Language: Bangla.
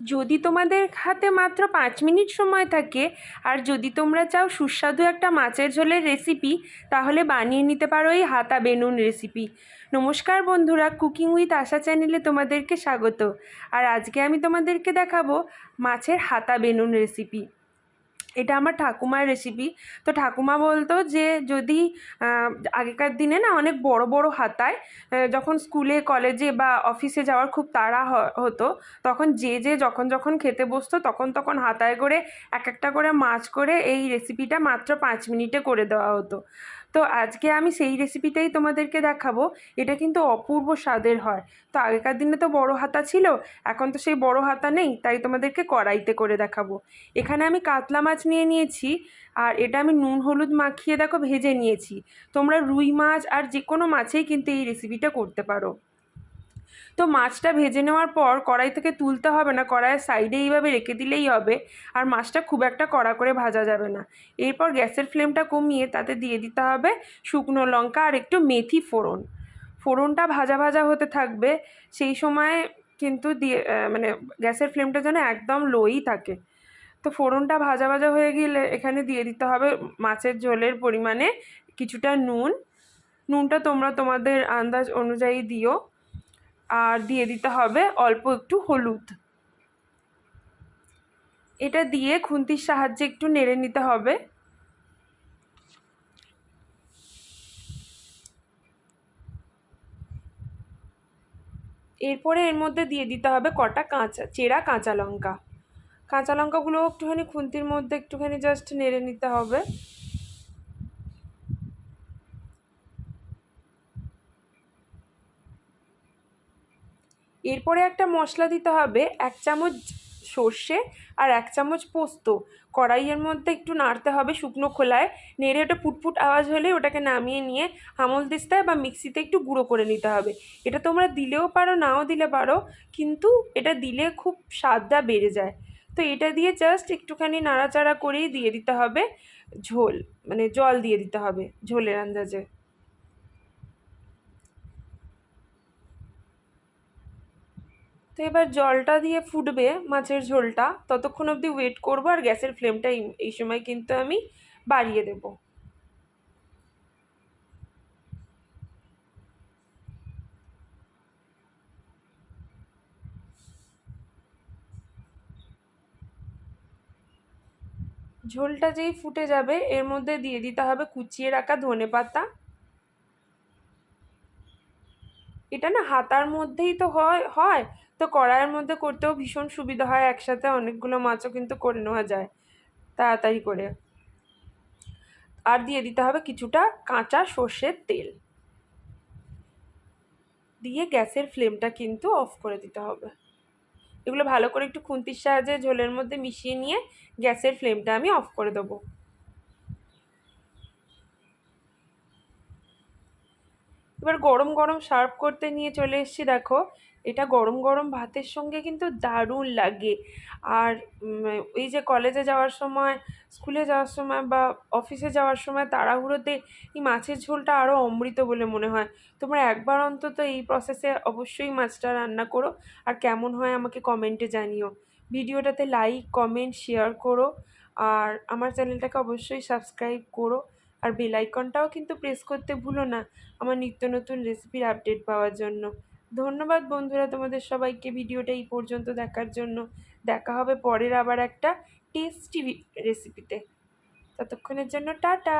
যদি তোমাদের হাতে মাত্র পাঁচ মিনিট সময় থাকে, আর যদি তোমরা চাও সুস্বাদু একটা মাছের ঝোলের রেসিপি তাহলে বানিয়ে নিতে পারো এই হাতা বেনুন রেসিপি নমস্কার বন্ধুরা কুকিং উইথ আশা চ্যানেলে তোমাদেরকে স্বাগত। আর আজকে আমি তোমাদেরকে দেখাবো মাছের হাতা বেনুন রেসিপি এটা আমার ঠাকুমার রেসিপি তো ঠাকুমা বলতো যে, যদি আগেকার দিনে না অনেক বড় বড় হাতায় যখন স্কুলে কলেজে বা অফিসে যাওয়ার খুব তাড়া হতো, তখন যে যে যখন যখন খেতে বসতো, তখন তখন হাতায় করে এক একটা করে মাছ করে এই রেসিপিটা মাত্র পাঁচ মিনিটে করে দেওয়া হতো। তো আজকে আমি সেই রেসিপিটাই তোমাদেরকে দেখাবো। এটা কিন্তু অপূর্ব স্বাদের হয়। তো আগেকার দিনে তো বড় হাতা ছিল, এখন তো সেই বড় হাতা নেই, তাই তোমাদেরকে কড়াইতে করে দেখাবো। এখানে আমি কাতলা মাছ নিয়ে নিয়েছি, আর এটা আমি নুন, হলুদ মাখিয়ে, দেখো, ভেজে নিয়েছি। তোমরা রুই মাছ আর যে কোনো মাছেই কিন্তু এই রেসিপিটা করতে পারো। তো মাছটা ভেজে নেওয়ার পর কড়াই থেকে তুলতে হবে না, কড়াইয়ের সাইডে এইভাবে রেখে দিলেই হবে। আর মাছটা খুব একটা কড়া করে ভাজা যাবে না। এরপর গ্যাসের ফ্লেমটা কমিয়ে তাতে দিয়ে দিতে হবে শুকনো লঙ্কা আর একটু মেথি ফোড়ন। ফোড়নটা ভাজা ভাজা হতে থাকবে, সেই সময় কিন্তু দিয়ে মানে গ্যাসের ফ্লেমটা যেন একদম লোই থাকে। তো ফোড়নটা ভাজা ভাজা হয়ে গেলে এখানে দিয়ে দিতে হবে মাছের ঝোলের পরিমাণে কিছুটা নুন। নুনটা তোমরা তোমাদের আন্দাজ অনুযায়ী দিও। আর দিয়ে দিতে হবে অল্প একটু হলুদ। এটা দিয়ে খুন্তির সাহায্যে একটু নেড়ে নিতে হবে। এরপরে এর মধ্যে দিয়ে দিতে হবে কটা কাঁচা, চেরা কাঁচা লঙ্কা। কাঁচা লঙ্কাগুলো একটুখানি খুন্তির মধ্যে একটুখানি জাস্ট নেড়ে নিতে হবে। এরপরে একটা মশলা দিতে হবে, এক চামচ সর্ষে আর এক চামচ পোস্ত। কড়াইয়ের মধ্যে একটু নাড়তে হবে শুকনো খোলায়। নেড়ে ওটা ফুটফুট আওয়াজ হলে ওটাকে নামিয়ে নিয়ে হামল দিস্তায় বা মিক্সিতে একটু গুঁড়ো করে নিতে হবে। এটা তোমরা দিলেও পারো, নাও দিলে পারো, কিন্তু এটা দিলে খুব স্বাদটা বেড়ে যায়। তো এটা দিয়ে জাস্ট একটুখানি নাড়াচাড়া করেই দিয়ে দিতে হবে, ঝোল মানে জল দিয়ে দিতে হবে ঝোলের আন্দাজে। তো এবার জলটা দিয়ে ফুটবে মাছের ঝোলটা, ততক্ষণ অবধি ওয়েট করব আর গ্যাসের ফ্লেমটা এই সময় কিন্তু আমি বাড়িয়ে দেব। ঝোলটা যেই ফুটে যাবে, এর মধ্যে দিয়ে দিতে হবে কুচিয়ে রাখা ধনে পাতা এটা না হাতার মধ্যেই তো হয় হয়। তো কড়াইয়ের মধ্যে করতেও ভীষণ সুবিধা হয়, একসাথে অনেকগুলো মাছও কিন্তু করে নেওয়া যায় তাড়াতাড়ি করে। আর দিয়ে দিতে হবে কিছুটা কাঁচা সর্ষের তেল। দিয়ে গ্যাসের ফ্লেমটা কিন্তু অফ করে দিতে হবে। এগুলো ভালো করে একটু খুন্তির সাহায্যে ঝোলের মধ্যে মিশিয়ে নিয়ে গ্যাসের ফ্লেমটা আমি অফ করে দেবো। এবার গরম গরম সার্ভ করতে নিয়ে চলে এসেছি, দেখো। এটা গরম গরম ভাতের সঙ্গে কিন্তু দারুণ লাগে। আর এই যে কলেজে যাওয়ার সময় স্কুলে যাওয়ার সময় বা অফিসে যাওয়ার সময় তাড়াহুড়োতে এই মাছের ঝোলটা আরও অমৃত বলে মনে হয়। তোমরা একবার অন্তত এই প্রসেসে অবশ্যই মাছটা রান্না করো। আর কেমন হয় আমাকে কমেন্টে জানিও। ভিডিওটাতে লাইক কমেন্ট শেয়ার করো। আর আমার চ্যানেলটাকে অবশ্যই সাবস্ক্রাইব করো। আর বেলাইকনটাও কিন্তু প্রেস করতে ভুলো না আমার নিত্য নতুন রেসিপির আপডেট পাওয়ার জন্য। ধন্যবাদ বন্ধুরা তোমাদের সবাইকে ভিডিওটা এই পর্যন্ত দেখার জন্য। দেখা হবে পরের আবার একটা টেস্টি রেসিপিতে ততক্ষণের জন্য টাটা!